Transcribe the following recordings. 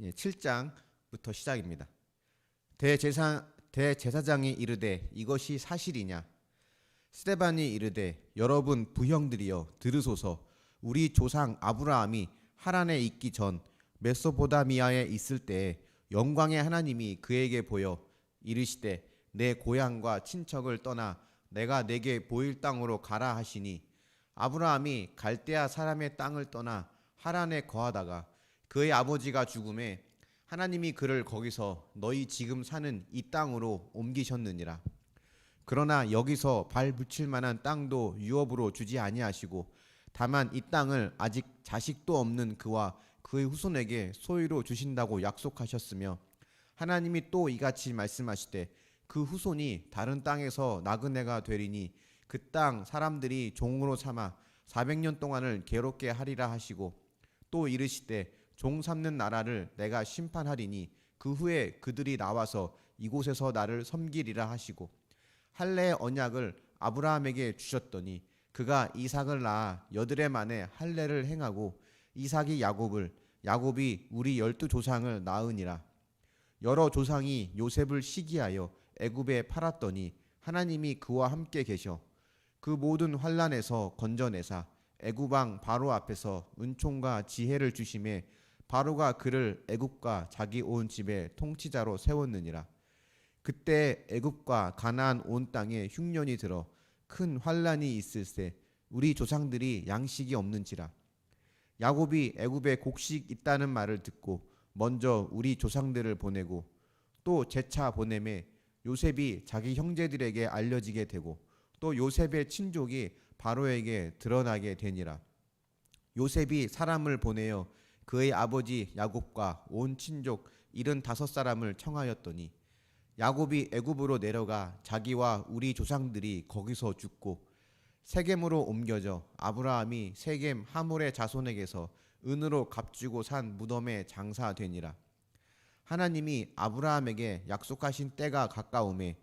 예, 7장부터 시작입니다. 대제사 대제사장이 이르되 이것이 사실이냐? 스테반이 이르되 여러분 부형들이여 들으소서 우리 조상 아브라함이 하란에 있기 전 메소포다미아에 있을 때에 영광의 하나님이 그에게 보여 이르시되 내 고향과 친척을 떠나 내가 내게 보일 땅으로 가라 하시니 아브라함이 갈대아 사람의 땅을 떠나 하란에 거하다가 그의 아버지가 죽음에 하나님이 그를 거기서 너희 지금 사는 이 땅으로 옮기셨느니라. 그러나 여기서 발 붙일 만한 땅도 유업으로 주지 아니하시고 다만 이 땅을 아직 자식도 없는 그와 그의 후손에게 소유로 주신다고 약속하셨으며 하나님이 또 이같이 말씀하시되 그 후손이 다른 땅에서 나그네가 되리니 그 땅 사람들이 종으로 삼아 400년 동안을 괴롭게 하리라 하시고 또 이르시되 종 삼는 나라를 내가 심판하리니 그 후에 그들이 나와서 이곳에서 나를 섬기리라 하시고 할례의 언약을 아브라함에게 주셨더니 그가 이삭을 낳아 여드레 만에 할례를 행하고 이삭이 야곱을 야곱이 우리 열두 조상을 낳으니라. 여러 조상이 요셉을 시기하여 애굽에 팔았더니 하나님이 그와 함께 계셔 그 모든 환란에서 건져내사 애굽 왕 바로 앞에서 은총과 지혜를 주심에 바로가 그를 애굽과 자기 온 집의 통치자로 세웠느니라. 그때 애굽과 가나안 온 땅에 흉년이 들어 큰 환란이 있을세. 우리 조상들이 양식이 없는지라. 야곱이 애굽에 곡식 있다는 말을 듣고 먼저 우리 조상들을 보내고 또 재차 보내매 요셉이 자기 형제들에게 알려지게 되고 또 요셉의 친족이 바로에게 드러나게 되니라. 요셉이 사람을 보내어 그의 아버지 야곱과 온 친족 일흔 다섯 사람을 청하였더니 야곱이 애굽으로 내려가 자기와 우리 조상들이 거기서 죽고 세겜으로 옮겨져 아브라함이 세겜 하몰의 자손에게서 은으로 값주고 산 무덤에 장사되니라. 하나님이 아브라함에게 약속하신 때가 가까움에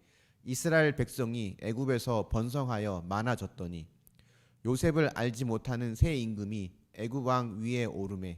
이스라엘 백성이 애굽에서 번성하여 많아졌더니 요셉을 알지 못하는 새 임금이 애굽 왕 위에 오르매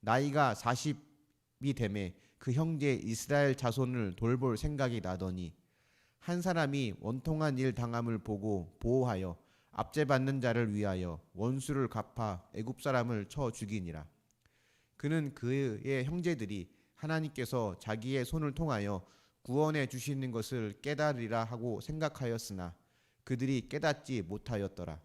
나이가 40이 되매 그 형제 이스라엘 자손을 돌볼 생각이 나더니 한 사람이 원통한 일 당함을 보고 보호하여 압제받는 자를 위하여 원수를 갚아 애굽 사람을 쳐 죽이니라. 그는 그의 형제들이 하나님께서 자기의 손을 통하여 구원해 주시는 것을 깨달으리라 하고 생각하였으나 그들이 깨닫지 못하였더라.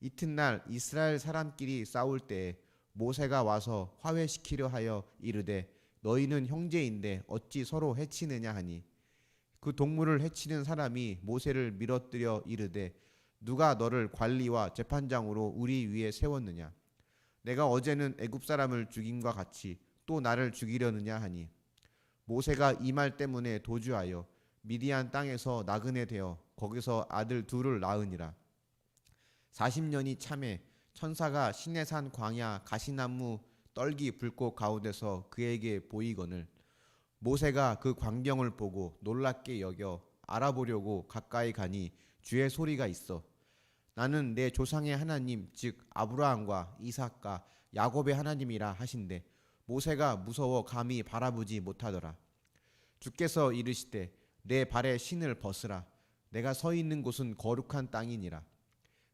이튿날 이스라엘 사람끼리 싸울 때에 모세가 와서 화해시키려 하여 이르되 너희는 형제인데 어찌 서로 해치느냐 하니? 그 동물을 해치는 사람이 모세를 밀어뜨려 이르되 누가 너를 관리와 재판장으로 우리 위에 세웠느냐? 내가 어제는 애굽 사람을 죽임과 같이 또 나를 죽이려느냐 하니? 모세가 이 말 때문에 도주하여 미디안 땅에서 나그네 되어 거기서 아들 둘을 낳으니라. 40년이 참에 천사가 시내산 광야 가시나무 떨기 불꽃 가운데서 그에게 보이거늘 모세가 그 광경을 보고 놀랍게 여겨 알아보려고 가까이 가니 주의 소리가 있어. 나는 내 조상의 하나님 즉 아브라함과 이삭과 야곱의 하나님이라 하신대. 모세가 무서워 감히 바라보지 못하더라. 주께서 이르시되 내 발에 신을 벗으라. 내가 서 있는 곳은 거룩한 땅이니라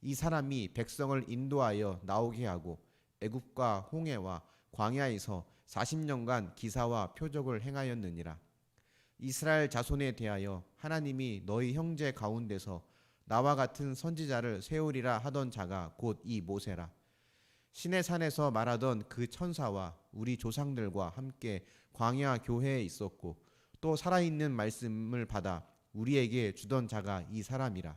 이 사람이 백성을 인도하여 나오게 하고 애굽과 홍해와 광야에서 40년간 기사와 표적을 행하였느니라 이스라엘 자손에 대하여 하나님이 너희 형제 가운데서 나와 같은 선지자를 세우리라 하던 자가 곧 이 모세라. 신의 산에서 말하던 그 천사와 우리 조상들과 함께 광야 교회에 있었고 또 살아있는 말씀을 받아 우리에게 주던 자가 이 사람이라.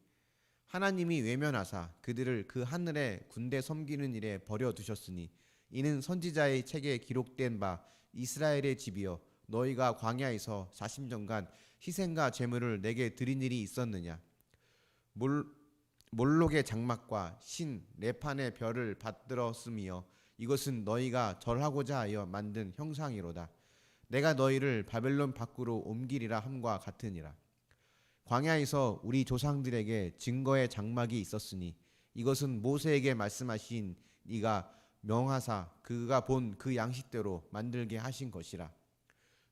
하나님이 외면하사 그들을 그 하늘의 군대 섬기는 일에 버려 두셨으니 이는 선지자의 책에 기록된 바 이스라엘의 집이여 너희가 광야에서 40년간 희생과 제물을 내게 드린 일이 있었느냐? 몰, 몰록의 장막과 신 레판의 별을 받들었으며 이것은 너희가 절하고자 하여 만든 형상이로다. 내가 너희를 바벨론 밖으로 옮기리라 함과 같으니라 광야에서 우리 조상들에게 증거의 장막이 있었으니 이것은 모세에게 말씀하신 이가 명하사 그가 본 그 양식대로 만들게 하신 것이라.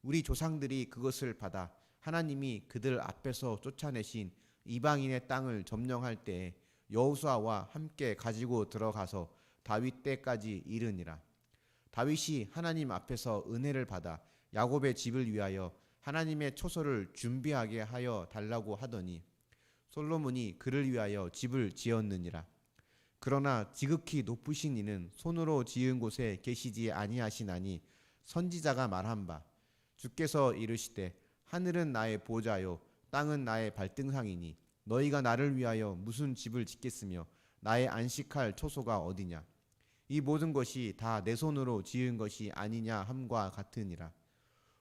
우리 조상들이 그것을 받아 하나님이 그들 앞에서 쫓아내신 이방인의 땅을 점령할 때에 여호수아와 함께 가지고 들어가서 다윗 때까지 이르니라. 다윗이 하나님 앞에서 은혜를 받아 야곱의 집을 위하여 하나님의 초소를 준비하게 하여 달라고 하더니 솔로몬이 그를 위하여 집을 지었느니라. 그러나 지극히 높으신 이는 손으로 지은 곳에 계시지 아니하시나니 선지자가 말한 바 주께서 이르시되 하늘은 나의 보좌요 땅은 나의 발등상이니 너희가 나를 위하여 무슨 집을 짓겠으며 나의 안식할 초소가 어디냐? 이 모든 것이 다 내 손으로 지은 것이 아니냐 함과 같으니라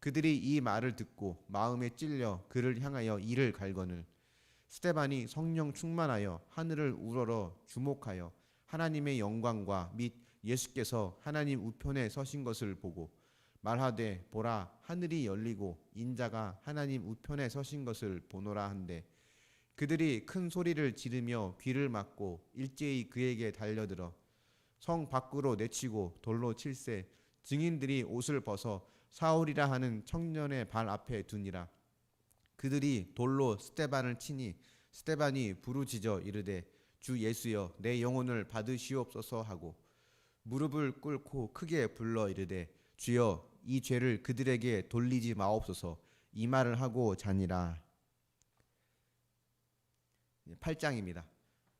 그들이 이 말을 듣고 마음에 찔려 그를 향하여 이를 갈거늘. 스테반이 성령 충만하여 하늘을 우러러 주목하여 하나님의 영광과 및 예수께서 하나님 우편에 서신 것을 보고 말하되 보라 하늘이 열리고 인자가 하나님 우편에 서신 것을 보노라 한데 그들이 큰 소리를 지르며 귀를 막고 일제히 그에게 달려들어 성 밖으로 내치고 돌로 칠세 증인들이 옷을 벗어 사울이라 하는 청년의 발 앞에 두니라 그들이 돌로 스테반을 치니 스테반이 부르짖어 이르되 주 예수여 내 영혼을 받으시옵소서 하고 무릎을 꿇고 크게 불러 이르되 주여 이 죄를 그들에게 돌리지 마옵소서 이 말을 하고 자니라 8장입니다.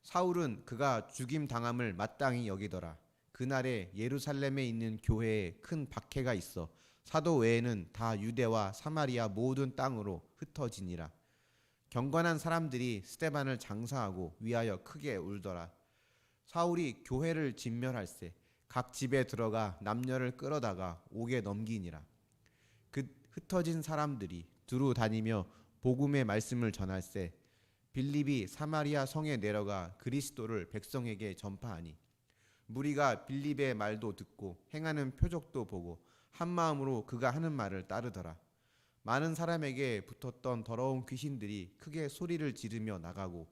사울은 그가 죽임 당함을 마땅히 여기더라. 그날에 예루살렘에 있는 교회에 큰 박해가 있어 사도 외에는 다 유대와 사마리아 모든 땅으로 흩어지니라. 경건한 사람들이 스테반을 장사하고 위하여 크게 울더라. 사울이 교회를 진멸할세 각 집에 들어가 남녀를 끌어다가 옥에 넘기니라. 그 흩어진 사람들이 두루 다니며 복음의 말씀을 전할세 빌립이 사마리아 성에 내려가 그리스도를 백성에게 전파하니 무리가 빌립의 말도 듣고 행하는 표적도 보고 한 마음으로 그가 하는 말을 따르더라. 많은 사람에게 붙었던 더러운 귀신들이 크게 소리를 지르며 나가고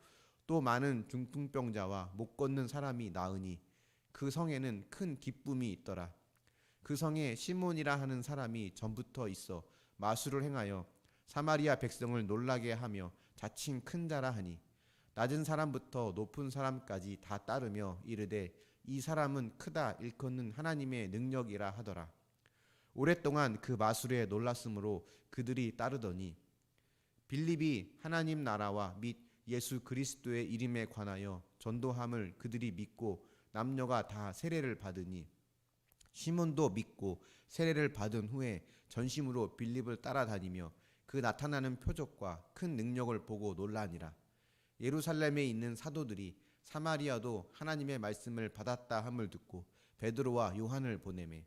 또 많은 중풍병자와 못 걷는 사람이 나으니 그 성에는 큰 기쁨이 있더라. 그 성에 시몬이라 하는 사람이 전부터 있어 마술을 행하여 사마리아 백성을 놀라게 하며 자칭 큰 자라 하니 낮은 사람부터 높은 사람까지 다 따르며 이르되 이 사람은 크다 일컫는 하나님의 능력이라 하더라. 오랫동안 그 마술에 놀랐으므로 그들이 따르더니 빌립이 하나님 나라와 및 예수 그리스도의 이름에 관하여 전도함을 그들이 믿고 남녀가 다 세례를 받으니 시몬도 믿고 세례를 받은 후에 전심으로 빌립을 따라다니며 그 나타나는 표적과 큰 능력을 보고 놀라니라. 예루살렘에 있는 사도들이 사마리아도 하나님의 말씀을 받았다 함을 듣고 베드로와 요한을 보내매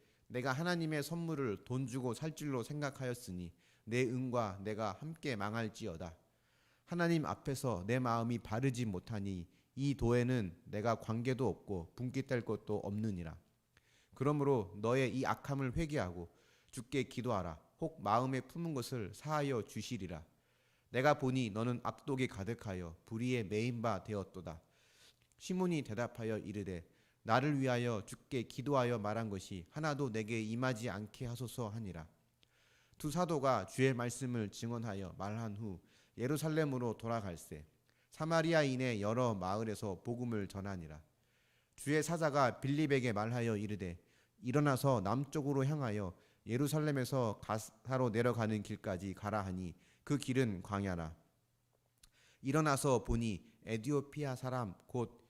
내가 하나님의 선물을 돈 주고 살 줄로 생각하였으니 내 은과 내가 함께 망할지어다. 하나님 앞에서 내 마음이 바르지 못하니 이 도에는 내가 관계도 없고 분깃될 것도 없느니라. 그러므로 너의 이 악함을 회개하고 주께 기도하라. 혹 마음에 품은 것을 사하여 주시리라. 내가 보니 너는 악독이 가득하여 불의에 매인 바 되었도다. 시몬이 대답하여 이르되 나를 위하여 주께 기도하여 말한 것이 하나도 내게 임하지 않게 하소서 하니라. 두 사도가 주의 말씀을 증언하여 말한 후 예루살렘으로 돌아갈새 사마리아인의 여러 마을에서 복음을 전하니라. 주의 사자가 빌립에게 말하여 이르되 일어나서 남쪽으로 향하여 예루살렘에서 가사로 내려가는 길까지 가라 하니 그 길은 광야라. 일어나서 보니 에디오피아 사람 곧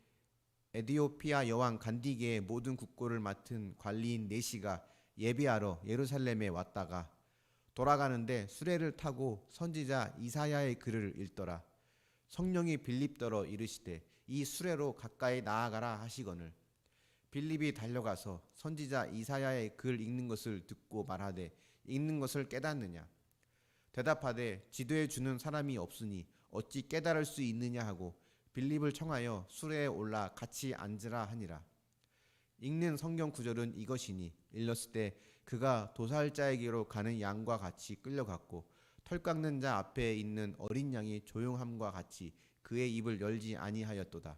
에디오피아 여왕 간디게의 모든 국고를 맡은 관리인 네시가 예비하러 예루살렘에 왔다가 돌아가는데 수레를 타고 선지자 이사야의 글을 읽더라. 성령이 빌립더러 이르시되 이 수레로 가까이 나아가라 하시거늘 빌립이 달려가서 선지자 이사야의 글 읽는 것을 듣고 말하되 읽는 것을 깨닫느냐 대답하되 지도해 주는 사람이 없으니 어찌 깨달을 수 있느냐 하고 빌립을 청하여 수레에 올라 같이 앉으라 하니라. 읽는 성경 구절은 이것이니 일렀을 때 그가 도살자에게로 가는 양과 같이 끌려갔고 털 깎는 자 앞에 있는 어린 양이 조용함과 같이 그의 입을 열지 아니하였도다.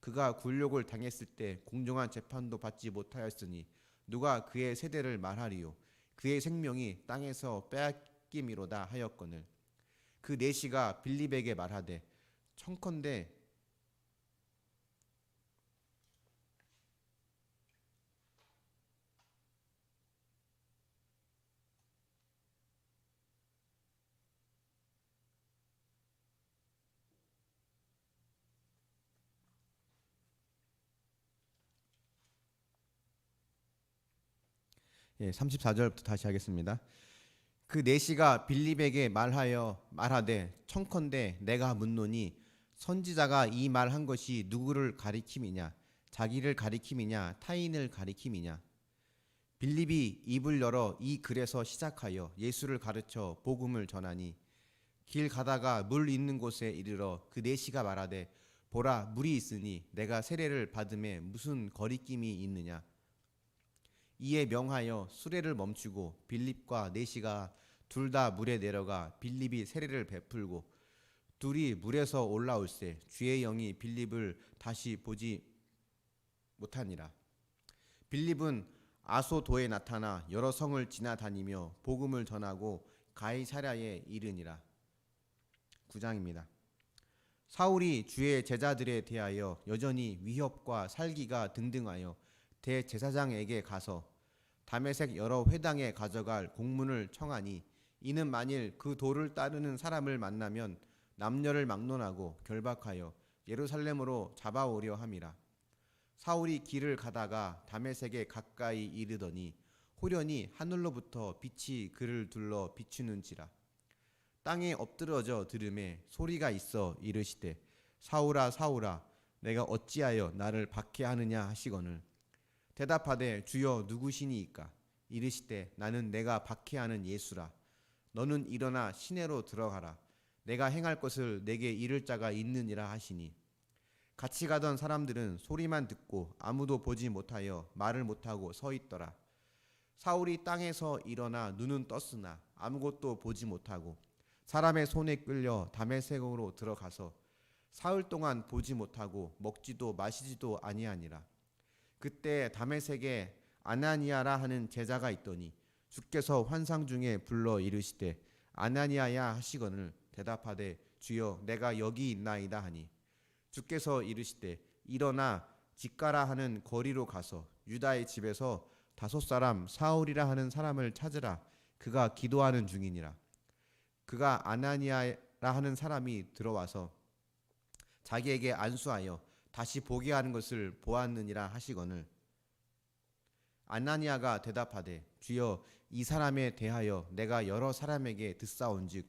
그가 굴욕을 당했을 때 공정한 재판도 받지 못하였으니 누가 그의 세대를 말하리요? 그의 생명이 땅에서 빼앗김이로다 하였거늘. 그 내시가 빌립에게 말하되 청컨대 예, 34절부터 다시 하겠습니다. 그 내시가 빌립에게 말하여 말하되 청컨대 내가 묻노니 선지자가 이 말 한 것이 누구를 가리킴이냐? 자기를 가리킴이냐? 타인을 가리킴이냐? 빌립이 입을 열어 이 글에서 시작하여 예수를 가르쳐 복음을 전하니 길 가다가 물 있는 곳에 이르러 그 내시가 말하되 보라 물이 있으니 내가 세례를 받음에 무슨 거리낌이 있느냐? 이에 명하여 수레를 멈추고 빌립과 네시가 둘 다 물에 내려가 빌립이 세례를 베풀고 둘이 물에서 올라올새 주의 영이 빌립을 다시 보지 못하니라. 빌립은 아소도에 나타나 여러 성을 지나다니며 복음을 전하고 가이사랴에 이르니라. 9장입니다. 사울이 주의 제자들에 대하여 여전히 위협과 살기가 등등하여 대제사장에게 가서 담에색 여러 회당에 가져갈 공문을 청하니 이는 만일 그 도를 따르는 사람을 만나면 남녀를 막론하고 결박하여 예루살렘으로 잡아오려 함이라. 사울이 길을 가다가 담에색에 가까이 이르더니 호련히 하늘로부터 빛이 그를 둘러 비추는지라. 땅에 엎드러져 들음에 소리가 있어 이르시되 사울아 사울아 내가 어찌하여 나를 박해하느냐 하시거늘 대답하되 주여 누구시니이까 이르시되 나는 내가 박해하는 예수라 너는 일어나 시내로 들어가라 내가 행할 것을 내게 이를 자가 있느니라 하시니. 같이 가던 사람들은 소리만 듣고 아무도 보지 못하여 말을 못하고 서 있더라. 사울이 땅에서 일어나 눈은 떴으나 아무것도 보지 못하고 사람의 손에 끌려 담에색으로 들어가서 사흘 동안 보지 못하고 먹지도 마시지도 아니하니라. 그때 담에색에 아나니아라 하는 제자가 있더니 주께서 환상 중에 불러 이르시되 아나니아야 하시거늘 대답하되 주여 내가 여기 있나이다 하니. 주께서 이르시되 일어나 직가라 하는 거리로 가서 유다의 집에서 다섯 사람 사울이라 하는 사람을 찾으라. 그가 기도하는 중이니라. 그가 아나니아라 하는 사람이 들어와서 자기에게 안수하여 다시 보게 하는 것을 보았느니라 하시거늘. 아나니아가 대답하되 주여 이 사람에 대하여 내가 여러 사람에게 듣사온즉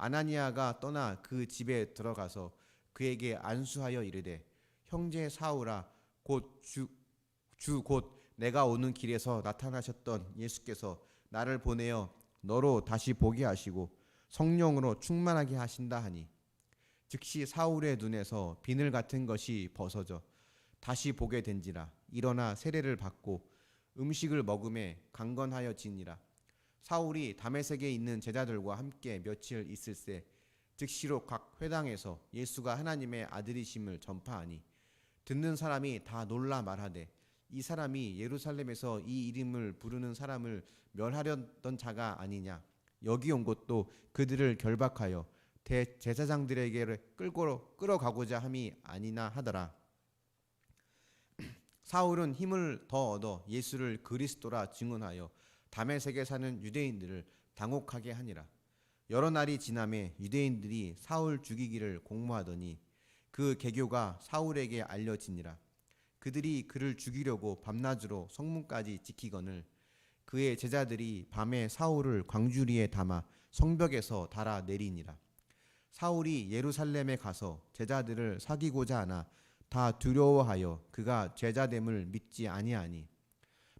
아나니아가 떠나 그 집에 들어가서 그에게 안수하여 이르되 형제 사울아 곧주주곧 내가 오는 길에서 나타나셨던 예수께서 나를 보내어 너로 다시 보게 하시고 성령으로 충만하게 하신다 하니 즉시 사울의 눈에서 비늘 같은 것이 벗어져 다시 보게 된지라. 일어나 세례를 받고 음식을 먹음에 강건하여 지니라 사울이 다메섹에 있는 제자들과 함께 며칠 있을새 즉시로 각 회당에서 예수가 하나님의 아들이심을 전파하니 듣는 사람이 다 놀라 말하되 이 사람이 예루살렘에서 이 이름을 부르는 사람을 멸하려던 자가 아니냐? 여기 온 것도 그들을 결박하여 대제사장들에게 끌고 끌어가고자 함이 아니나 하더라. 사울은 힘을 더 얻어 예수를 그리스도라 증언하여 다메섹에 사는 유대인들을 당혹하게 하니라. 여러 날이 지남에 유대인들이 사울 죽이기를 공모하더니 그 계교가 사울에게 알려지니라. 그들이 그를 죽이려고 밤낮으로 성문까지 지키거늘 그의 제자들이 밤에 사울을 광주리에 담아 성벽에서 달아 내리니라. 사울이 예루살렘에 가서 제자들을 사귀고자 하나 다 두려워하여 그가 제자됨을 믿지 아니하니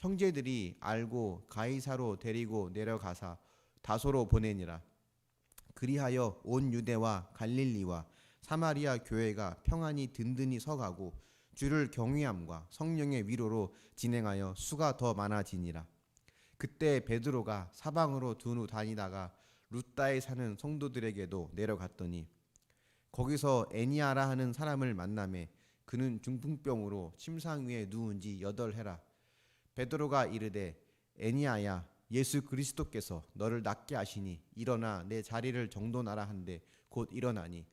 형제들이 알고 가이사로 데리고 내려가사 다소로 보내니라 그리하여 온 유대와 갈릴리와 사마리아 교회가 평안히 든든히 서가고 주를 경외함과 성령의 위로로 진행하여 수가 더 많아지니라 그때 베드로가 사방으로 두루 다니다가 루따에 사는 성도들에게도 내려갔더니 거기서 애니아라 하는 사람을 만남에 그는 중풍병으로 침상 위에 누운 지 여덟 해라. 베드로가 이르되 애니아야 예수 그리스도께서 너를 낫게 하시니 일어나 내 자리를 정돈하라 한데 곧 일어나니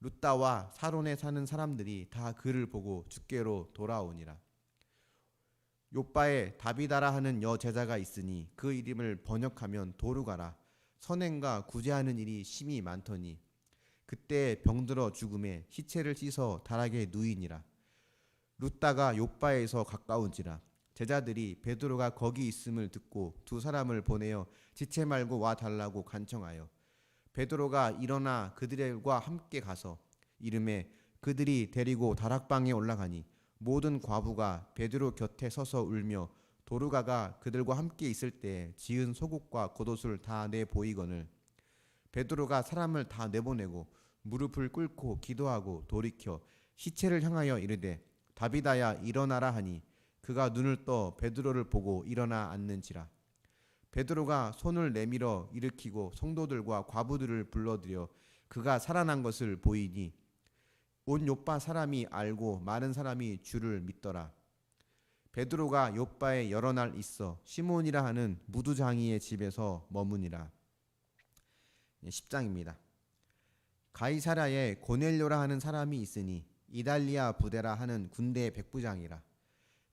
루따와 사론에 사는 사람들이 다 그를 보고 주께로 돌아오니라. 요빠에 다비다라 하는 여 제자가 있으니 그 이름을 번역하면 도루가라. 선행과 구제하는 일이 심히 많더니 그때 병들어 죽음에 시체를 씻어 다락에 누이니라. 루따가 요바에서 가까운지라 제자들이 베드로가 거기 있음을 듣고 두 사람을 보내어 지체 말고 와 달라고 간청하여 베드로가 일어나 그들과 함께 가서 이름에 그들이 데리고 다락방에 올라가니 모든 과부가 베드로 곁에 서서 울며 도르가가 그들과 함께 있을 때 지은 속옷과 겉옷을 다 내 보이거늘 베드로가 사람을 다 내보내고 무릎을 꿇고 기도하고 돌이켜 시체를 향하여 이르되 다비다야 일어나라 하니 그가 눈을 떠 베드로를 보고 일어나 앉는지라. 베드로가 손을 내밀어 일으키고 성도들과 과부들을 불러들여 그가 살아난 것을 보이니 온 요빠 사람이 알고 많은 사람이 주를 믿더라. 베드로가 요빠에 여러 날 있어 시몬이라 하는 무두장이의 집에서 머무니라. 10장입니다. 가이사라에 고넬료라 하는 사람이 있으니 이달리아 부대라 하는 군대 백부장이라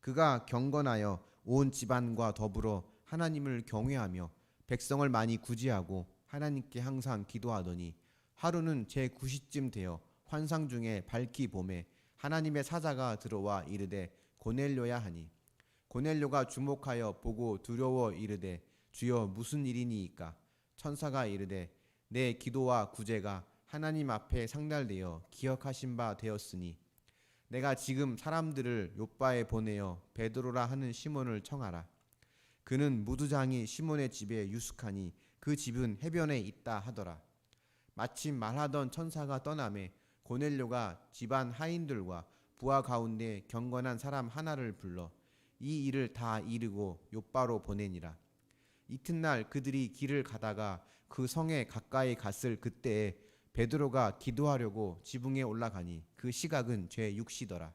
그가 경건하여 온 집안과 더불어 하나님을 경외하며 백성을 많이 구제하고 하나님께 항상 기도하더니 하루는 제 9시쯤 되어 환상 중에 밝기 봄에 하나님의 사자가 들어와 이르되 고넬료야 하니 고넬료가 주목하여 보고 두려워 이르되 주여 무슨 일이니이까? 천사가 이르되 내 기도와 구제가 하나님 앞에 상달되어 기억하신 바 되었으니 내가 지금 사람들을 요바에 보내어 베드로라 하는 시몬을 청하라. 그는 무두장이 시몬의 집에 유숙하니 그 집은 해변에 있다 하더라. 마침 말하던 천사가 떠남에 고넬료가 집안 하인들과 부하 가운데 경건한 사람 하나를 불러 이 일을 다 이르고 요바로 보내니라. 이튿날 그들이 길을 가다가 그 성에 가까이 갔을 그때에 베드로가 기도하려고 지붕에 올라가니 그 시각은 제 6시더라.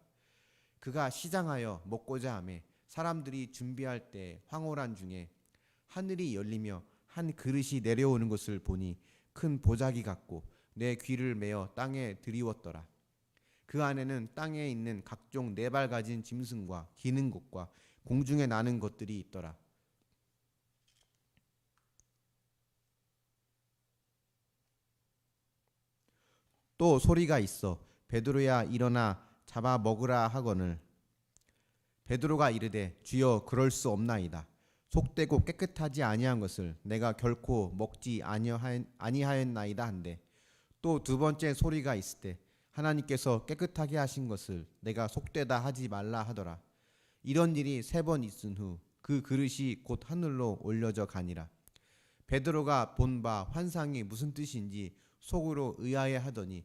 그가 시장하여 먹고자 하매 사람들이 준비할 때 황홀한 중에 하늘이 열리며 한 그릇이 내려오는 것을 보니 큰 보자기 같고 내 귀를 메어 땅에 들이웠더라. 그 안에는 땅에 있는 각종 네 발 가진 짐승과 기는 것과 공중에 나는 것들이 있더라 또 소리가 있어. 베드로야 일어나 잡아 먹으라 하거늘. 베드로가 이르되 주여 그럴 수 없나이다. 속되고 깨끗하지 아니한 것을 내가 결코 먹지 아니하였- 아니하였나이다 한데 또 두 번째 소리가 있을 때 하나님께서 깨끗하게 하신 것을 내가 속되다 하지 말라 하더라. 이런 일이 세 번 있은 후 그 그릇이 곧 하늘로 올려져 가니라. 베드로가 본 바 환상이 무슨 뜻인지 속으로 의아해 하더니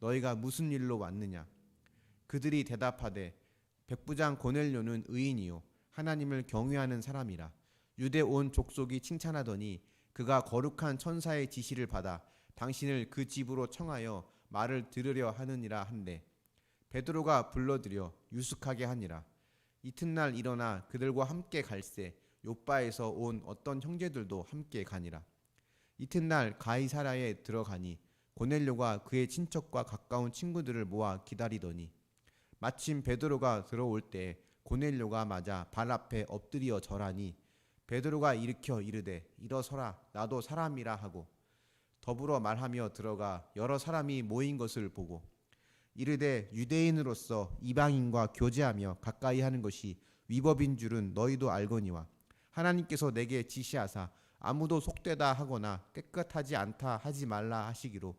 너희가 무슨 일로 왔느냐? 그들이 대답하되 백부장 고넬료는 의인이요. 하나님을 경외하는 사람이라. 유대 온 족속이 칭찬하더니 그가 거룩한 천사의 지시를 받아 당신을 그 집으로 청하여 말을 들으려 하느니라 한데 베드로가 불러들여 유숙하게 하니라. 이튿날 일어나 그들과 함께 갈새 요바에서 온 어떤 형제들도 함께 가니라. 이튿날 가이사라에 들어가니 고넬료가 그의 친척과 가까운 친구들을 모아 기다리더니 마침 베드로가 들어올 때 고넬료가 맞아 발 앞에 엎드려 절하니 베드로가 일으켜 이르되 일어서라 나도 사람이라 하고 더불어 말하며 들어가 여러 사람이 모인 것을 보고 이르되 유대인으로서 이방인과 교제하며 가까이 하는 것이 위법인 줄은 너희도 알거니와 하나님께서 내게 지시하사 아무도 속되다 하거나 깨끗하지 않다 하지 말라 하시기로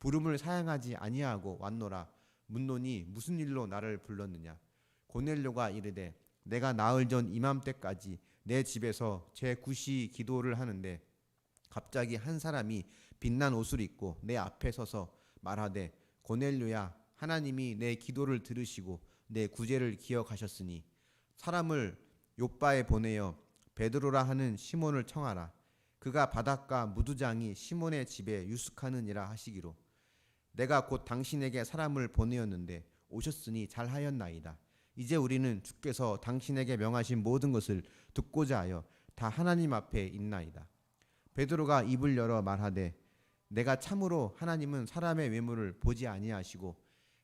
부름을 사양하지 아니하고 왔노라. 묻노니 무슨 일로 나를 불렀느냐? 고넬료가 이르되 내가 나흘 전 이맘때까지 내 집에서 제 구시 기도를 하는데 갑자기 한 사람이 빛난 옷을 입고 내 앞에 서서 말하되 고넬료야 하나님이 내 기도를 들으시고 내 구제를 기억하셨으니 사람을 요바에 보내어 베드로라 하는 시몬을 청하라. 그가 바닷가 무두장이 시몬의 집에 유숙하느니라 하시기로. 내가 곧 당신에게 사람을 보내었는데 오셨으니 잘하였나이다. 이제 우리는 주께서 당신에게 명하신 모든 것을 듣고자 하여 다 하나님 앞에 있나이다. 베드로가 입을 열어 말하되 내가 참으로 하나님은 사람의 외모를 보지 아니하시고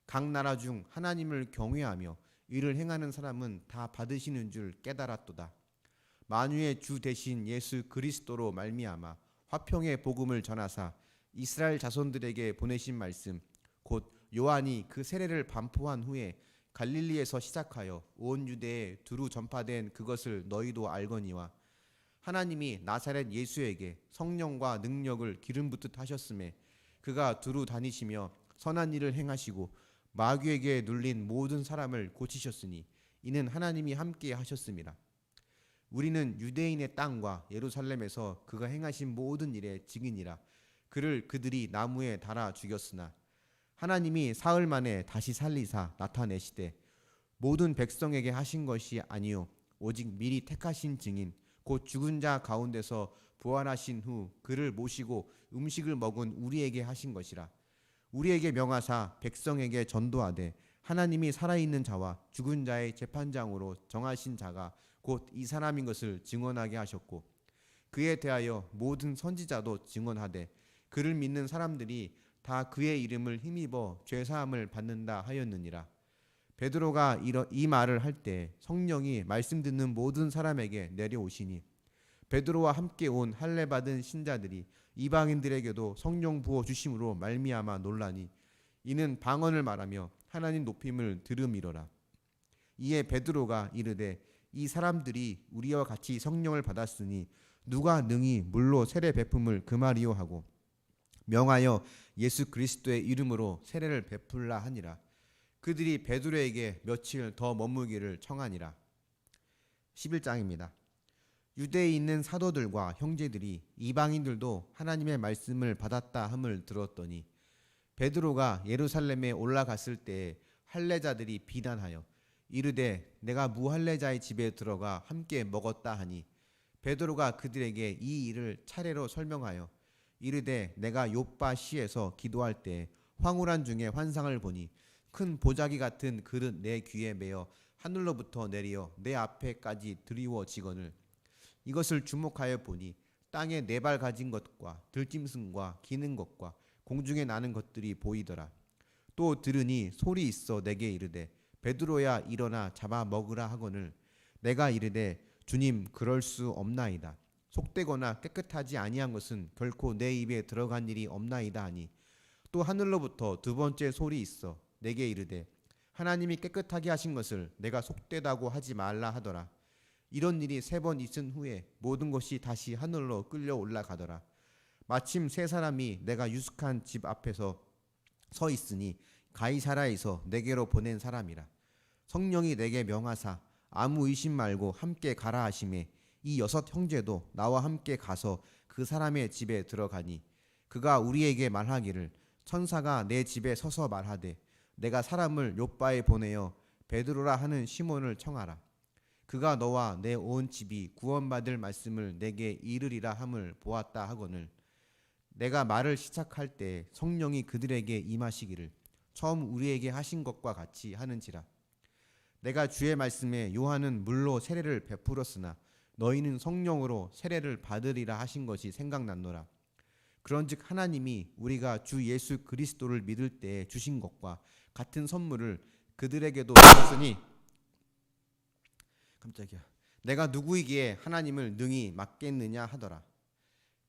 각 나라 중 하나님을 경외하며 이를 행하는 사람은 다 받으시는 줄 깨달았도다. 만유의 주 대신 예수 그리스도로 말미암아 화평의 복음을 전하사 이스라엘 자손들에게 보내신 말씀 곧 요한이 그 세례를 반포한 후에 갈릴리에서 시작하여 온 유대에 두루 전파된 그것을 너희도 알거니와 하나님이 나사렛 예수에게 성령과 능력을 기름 붓듯 하셨음에 그가 두루 다니시며 선한 일을 행하시고 마귀에게 눌린 모든 사람을 고치셨으니 이는 하나님이 함께 하셨습니다. 우리는 유대인의 땅과 예루살렘에서 그가 행하신 모든 일의 증인이라. 그를 그들이 나무에 달아 죽였으나 하나님이 사흘 만에 다시 살리사 나타내시되 모든 백성에게 하신 것이 아니요 오직 미리 택하신 증인 곧 죽은 자 가운데서 부활하신 후 그를 모시고 음식을 먹은 우리에게 하신 것이라. 우리에게 명하사 백성에게 전도하되 하나님이 살아있는 자와 죽은 자의 재판장으로 정하신 자가 곧 이 사람인 것을 증언하게 하셨고 그에 대하여 모든 선지자도 증언하되 그를 믿는 사람들이 다 그의 이름을 힘입어 죄 사함을 받는다 하였느니라. 베드로가 이 말을 할 때 성령이 말씀 듣는 모든 사람에게 내려오시니 베드로와 함께 온 할례 받은 신자들이 이방인들에게도 성령 부어 주심으로 말미암아 놀라니 이는 방언을 말하며 하나님 높임을 들음이로라. 이에 베드로가 이르되 이 사람들이 우리와 같이 성령을 받았으니 누가 능히 물로 세례 베품을 금하리요? 하고 명하여 예수 그리스도의 이름으로 세례를 베풀라 하니라. 그들이 베드로에게 며칠 더 머무기를 청하니라. 11장입니다. 유대에 있는 사도들과 형제들이 이방인들도 하나님의 말씀을 받았다 함을 들었더니 베드로가 예루살렘에 올라갔을 때 할례자들이 비난하여 이르되 내가 무할례자의 집에 들어가 함께 먹었다 하니 베드로가 그들에게 이 일을 차례로 설명하여 이르되 내가 요빠 시에서 기도할 때 황홀한 중에 환상을 보니 큰 보자기 같은 그릇 내 귀에 매어 하늘로부터 내리어 내 앞에까지 드리워지거늘 이것을 주목하여 보니 땅에 네 발 가진 것과 들짐승과 기는 것과 공중에 나는 것들이 보이더라. 또 들으니 소리 있어 내게 이르되 베드로야 일어나 잡아 먹으라 하거늘 내가 이르되 주님 그럴 수 없나이다. 속되거나 깨끗하지 아니한 것은 결코 내 입에 들어간 일이 없나이다 하니 또 하늘로부터 두 번째 소리 있어 내게 이르되 하나님이 깨끗하게 하신 것을 내가 속되다고 하지 말라 하더라. 이런 일이 세 번 있은 후에 모든 것이 다시 하늘로 끌려 올라가더라. 마침 세 사람이 내가 유숙한 집 앞에서 서 있으니 가이사라에서 내게로 보낸 사람이라. 성령이 내게 명하사 아무 의심 말고 함께 가라 하심에 이 여섯 형제도 나와 함께 가서 그 사람의 집에 들어가니 그가 우리에게 말하기를 천사가 내 집에 서서 말하되 내가 사람을 요바에 보내어 베드로라 하는 시몬을 청하라. 그가 너와 내 온 집이 구원받을 말씀을 내게 이르리라 함을 보았다 하거늘 내가 말을 시작할 때 성령이 그들에게 임하시기를 처음 우리에게 하신 것과 같이 하는지라 내가 주의 말씀에 요한은 물로 세례를 베풀었으나 너희는 성령으로 세례를 받으리라 하신 것이 생각났노라 그런즉 하나님이 우리가 주 예수 그리스도를 믿을 때 주신 것과 같은 선물을 그들에게도 주셨으니 깜짝이야. 내가 누구이기에 하나님을 능히 맡겠느냐 하더라.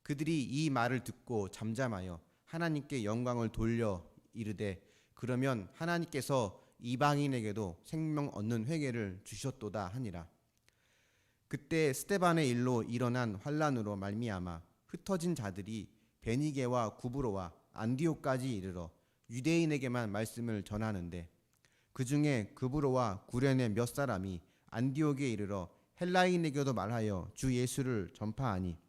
그들이 이 말을 듣고 잠잠하여 하나님께 영광을 돌려 이르되 그러면 하나님께서 이방인에게도 생명 얻는 회개를 주셨도다 하니라. 그때 스테반의 일로 일어난 환란으로 말미암아 흩어진 자들이 베니게와 구브로와 안디오까지 이르러 유대인에게만 말씀을 전하는데 그 중에 구브로와 구련의 몇 사람이 안디옥에 이르러 헬라인에게도 말하여 주 예수를 전파하니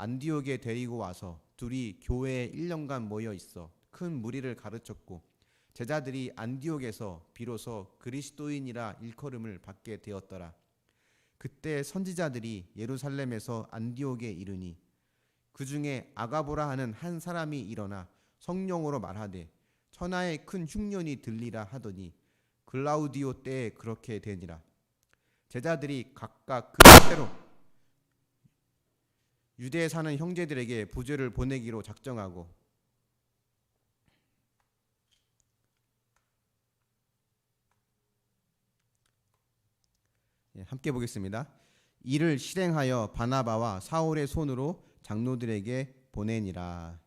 안디옥에 데리고 와서 둘이 교회에 1년간 모여 있어 큰 무리를 가르쳤고 제자들이 안디옥에서 비로소 그리스도인이라 일컬음을 받게 되었더라. 그때 선지자들이 예루살렘에서 안디옥에 이르니 그 중에 아가보라 하는 한 사람이 일어나 성령으로 말하되 천하에 큰 흉년이 들리라 하더니 글라우디오 때에 그렇게 되니라. 제자들이 각각 그 때로 유대에 사는 형제들에게 부제를 보내기로 작정하고 예, 함께 보겠습니다. 이를 실행하여 바나바와 사울의 손으로 장로들에게 보내니라.